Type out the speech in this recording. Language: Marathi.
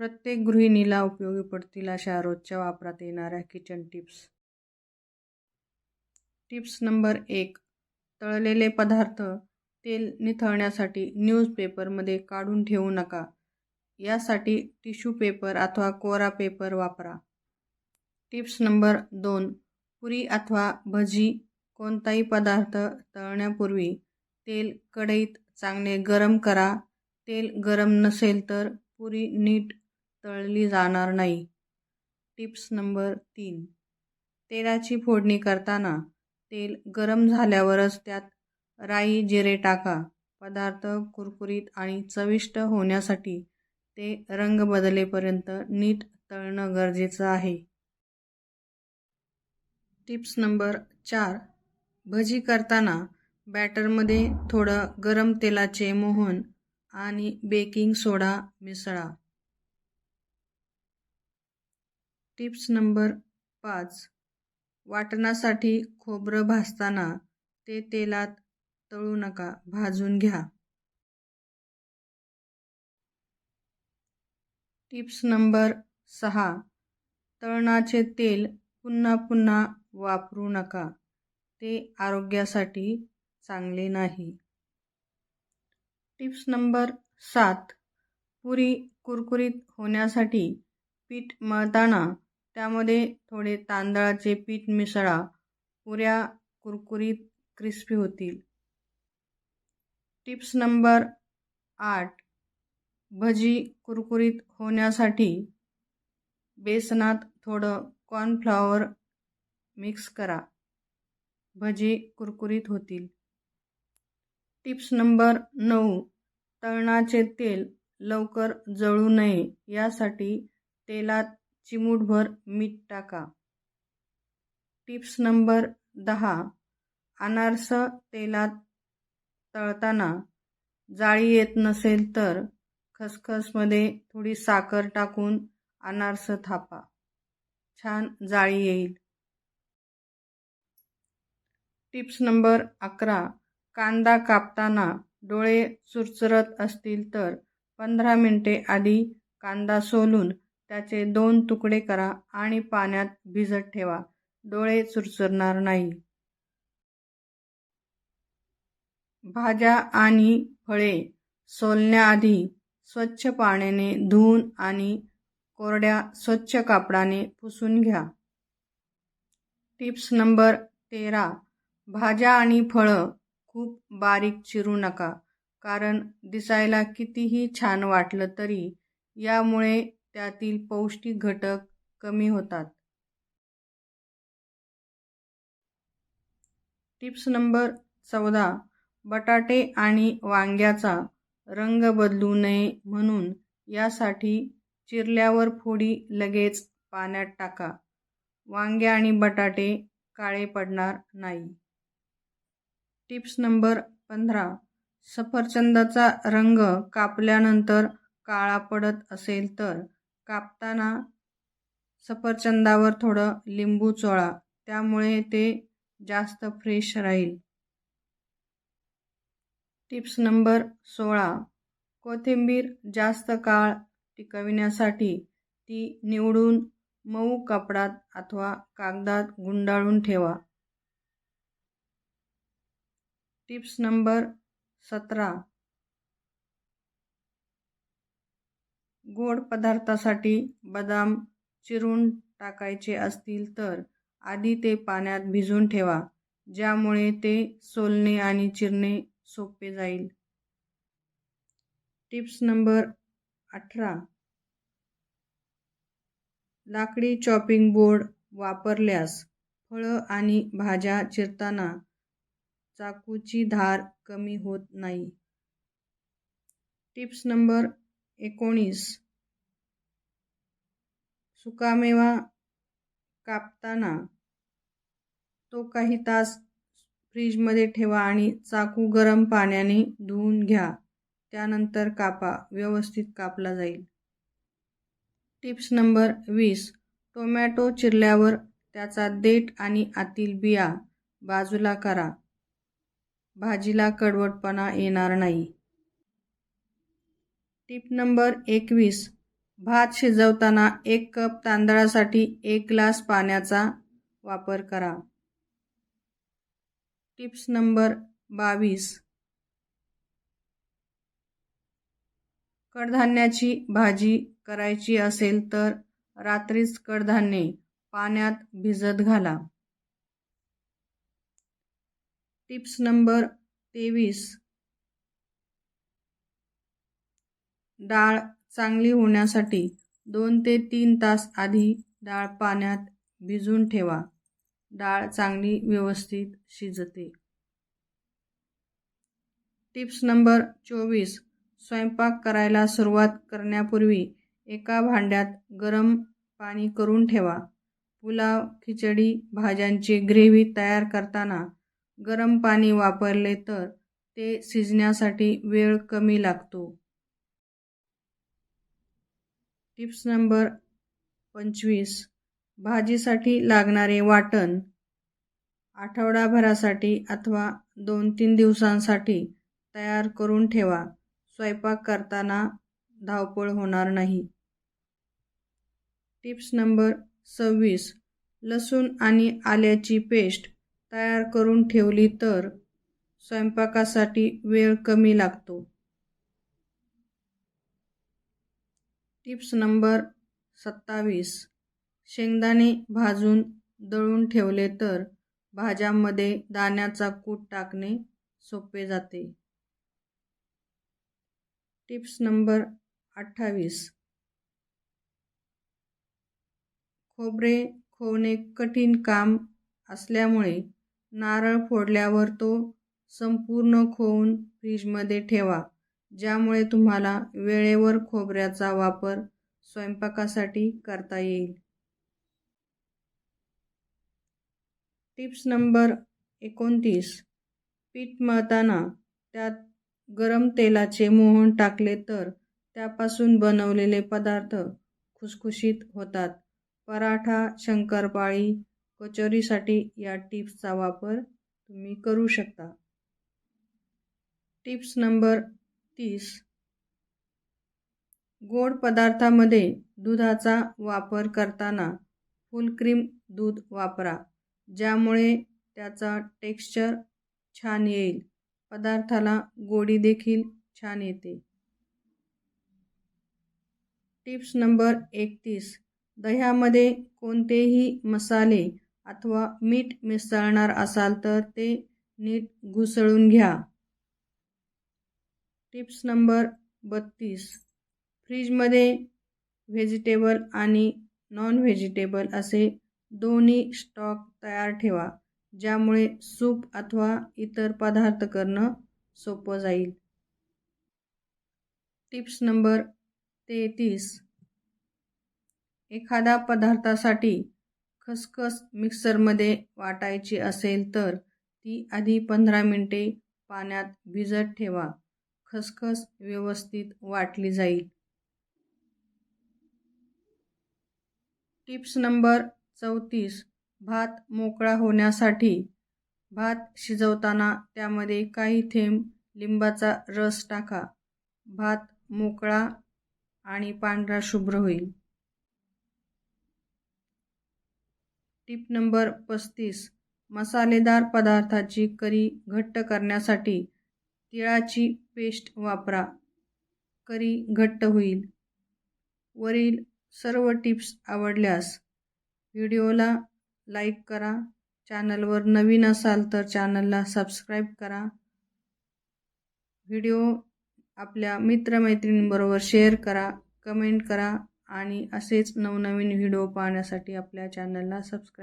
प्रत्येक गृहिणीला उपयोगी पडतील अशा रोजच्या वापरात येणाऱ्या किचन टिप्स टिप्स नंबर एक तळलेले पदार्थ तेल निथळण्यासाठी न्यूजपेपरमध्ये काढून ठेवू नका. यासाठी टिश्यू पेपर अथवा कोरा पेपर वापरा. टिप्स नंबर दोन पुरी अथवा भजी कोणताही पदार्थ तळण्यापूर्वी तेल कढईत चांगले गरम करा. तेल गरम नसेल तर पुरी नीट तळली जाणार नाही. टिप्स नंबर तीन. तेलाची फोडणी करताना तेल गरम झाल्यावरच त्यात राई जिरे टाका. पदार्थ कुरकुरीत आणि चविष्ट होण्यासाठी ते रंग बदलेपर्यंत नीट तळणं गरजेचं आहे. टिप्स नंबर चार. भजी करताना बॅटरमध्ये थोडं गरम तेलाचे मोहन आणि बेकिंग सोडा मिसळा. टिप्स नंबर पाच. वाटणासाठी खोबरं भाजताना ते तेलात तळू नका भाजून घ्या. टिप्स नंबर सहा. तळणाचे तेल पुन्हा पुन्हा वापरू नका. ते आरोग्यासाठी चांगले नाही. टिप्स नंबर सात. पुरी कुरकुरीत होण्यासाठी पीठ मळताना त्यामध्ये थोडे तांदळाचे पीठ मिसळा. पुऱ्या कुरकुरीत क्रिस्पी होतील. टिप्स नंबर आठ. भजी कुरकुरीत होण्यासाठी बेसनात थोडं कॉर्नफ्लॉवर मिक्स करा. भजी कुरकुरीत होतील. टिप्स नंबर नऊ. तळणाचे तेल लवकर जळू नये. यासाठी तेलात चिमूटभर मीठ टाका. टिप्स नंबर दहा. अनारस तेलात तळताना जाळी येत नसेल तर खसखसमध्ये थोडी साखर टाकून अनारस थापा. छान जाळी येईल. टिप्स नंबर अकरा. कांदा कापताना डोळे चुरचुरत असतील तर पंधरा मिनटे आधी कांदा सोलून त्याचे दोन तुकडे करा आणि पाण्यात भिजत ठेवा. डोळे चुरचुरणार नाही. भाज्या आणि फळे सोलण्याआधी स्वच्छ पाण्याने धुवून आणि कोरड्या स्वच्छ कापडाने पुसून घ्या. टिप्स नंबर तेरा. भाज्या आणि फळं खूप बारीक चिरू नका कारण दिसायला कितीही छान वाटलं तरी यामुळे त्यातील पौष्टिक घटक कमी होतात. टिप्स नंबर चौदा. बटाटे आणि वांग्याचा रंग बदलू नये म्हणून यासाठी चिरल्यावर फोडी लगेच पाण्यात टाका. वांगे आणि बटाटे काळे पडणार नाही. टिप्स नंबर पंधरा. सफरचंदाचा रंग कापल्यानंतर काळा पडत असेल तर कापताना सफरचंदावर थोडं लिंबू चोळा त्यामुळे ते जास्त फ्रेश राहील. टिप्स नंबर सोळा. कोथिंबीर जास्त काळ टिकविण्यासाठी ती निवडून मऊ कपडात अथवा कागदात गुंडाळून ठेवा. टिप्स नंबर सतरा. गोड पदार्थासाठी बदाम चिरून टाकायचे असतील तर आधी ते पाण्यात भिजून ठेवा ज्यामुळे ते सोलणे आणि चिरणे सोपे जाईल. टिप्स नंबर अठरा. लाकडी चॉपिंग बोर्ड वापरल्यास फळं आणि भाज्या चिरताना चाकूची धार कमी होत नाही. टिप्स नंबर एकोणीस. सुकामेवा कापताना तो काही तास फ्रीजमध्ये ठेवा आणि चाकू गरम पाण्याने धुवून घ्या. त्यानंतर कापा. व्यवस्थित कापला जाईल. टिप्स नंबर वीस. टोमॅटो चिरल्यावर त्याचा देठ आणि आतील बिया बाजूला करा. भाजीला कडवटपणा येणार नाही. टिप नंबर एकवीस. भात शिजवताना एक कप तांदळासाठी एक ग्लास पाण्याचा वापर करा. टिप्स नंबर बावीस. कडधान्याची भाजी करायची असेल तर रात्रीच कडधान्ये पाण्यात भिजत घाला. टिप्स नंबर तेवीस. डाळ चांगली होण्यासाठी दोन ते तीन तास आधी डाळ पाण्यात भिजून ठेवा. डाळ चांगली व्यवस्थित शिजते. टिप्स नंबर चोवीस. स्वयंपाक करायला सुरुवात करण्यापूर्वी एका भांड्यात गरम पाणी करून ठेवा. पुलाव खिचडी भाज्यांची ग्रेव्ही तयार करताना गरम पाणी वापरले तर ते शिजण्यासाठी वेळ कमी लागतो. टिप्स नंबर पंचवीस. भाजीसाठी लागणारे वाटण. आठवडाभरासाठी अथवा दोन तीन दिवसांसाठी तयार करून ठेवा. स्वयंपाक करताना धावपळ होणार नाही. टिप्स नंबर सव्वीस. लसूण आणि आल्याची पेस्ट तयार करून ठेवली तर स्वयंपाकासाठी वेळ कमी लागतो. टिप्स नंबर सत्तावीस. शेंगदाणे भाजून दळून ठेवले तर भाज्यांमध्ये दाण्याचा कूट टाकणे सोपे जाते. टिप्स नंबर अठ्ठावीस. खोबरे खोवणे कठीण काम असल्यामुळे नारळ फोडल्यावर तो संपूर्ण खोवून फ्रीजमध्ये ठेवा. ज्यामुळे तुम्हाला वेळेवर खोबऱ्याचा वापर स्वयंपाकासाठी करता येईल. टिप्स नंबर एकोणतीस. पीठ मळताना त्यात गरम तेलाचे मोहन टाकले तर त्यापासून बनवलेले पदार्थ खुसखुशीत होतात. पराठा शंकरपाळी कचोरीसाठी या टिप्सचा वापर तुम्ही करू शकता. टिप्स नंबर तीस. गोड पदार्थामध्ये दुधाचा वापर करताना फुल क्रीम दूध वापरा ज्यामुळे त्याचा टेक्स्चर छान येईल. पदार्थाला गोडी देखील छान येते. टिप्स नंबर एकतीस. दह्यामध्ये कोणतेही मसाले अथवा मीठ मिसळणार असाल तर ते नीट घुसळून घ्या. टिप्स नंबर बत्तीस. फ्रीजमध्ये व्हेजिटेबल आणि नॉन व्हेजिटेबल असे दोन्ही स्टॉक तयार ठेवा ज्यामुळे सूप अथवा इतर पदार्थ करणं सोपं जाईल. टिप्स नंबर तेहतीस. एखादा पदार्थासाठी खसखस मिक्सरमध्ये वाटायची असेल तर ती आधी पंधरा मिनटे पाण्यात भिजत ठेवा. खसखस व्यवस्थित वाटली जाईल. टिप्स नंबर चौतीस. भात मोकळा होण्यासाठी. भात शिजवताना त्यामध्ये काही थेंब लिंबाचा रस टाका. भात मोकळा आणि पांढरा शुभ्र होईल. टिप नंबर पस्तीस. मसालेदार पदार्थाची करी घट्ट करण्यासाठी तिळाची पेस्ट वापरा. करी घट्ट होईल. वरील सर्व टिप्स आवडल्यास व्हिडिओला लाईक करा. चॅनलवर नवीन असाल तर चॅनलला सबस्क्राईब करा. व्हिडिओ आपल्या मित्रमैत्रिणींबरोबर शेअर करा कमेंट करा आणि असेच नवनवीन व्हिडिओ पाहण्यासाठी आपल्या चॅनलला सबस्क्राईब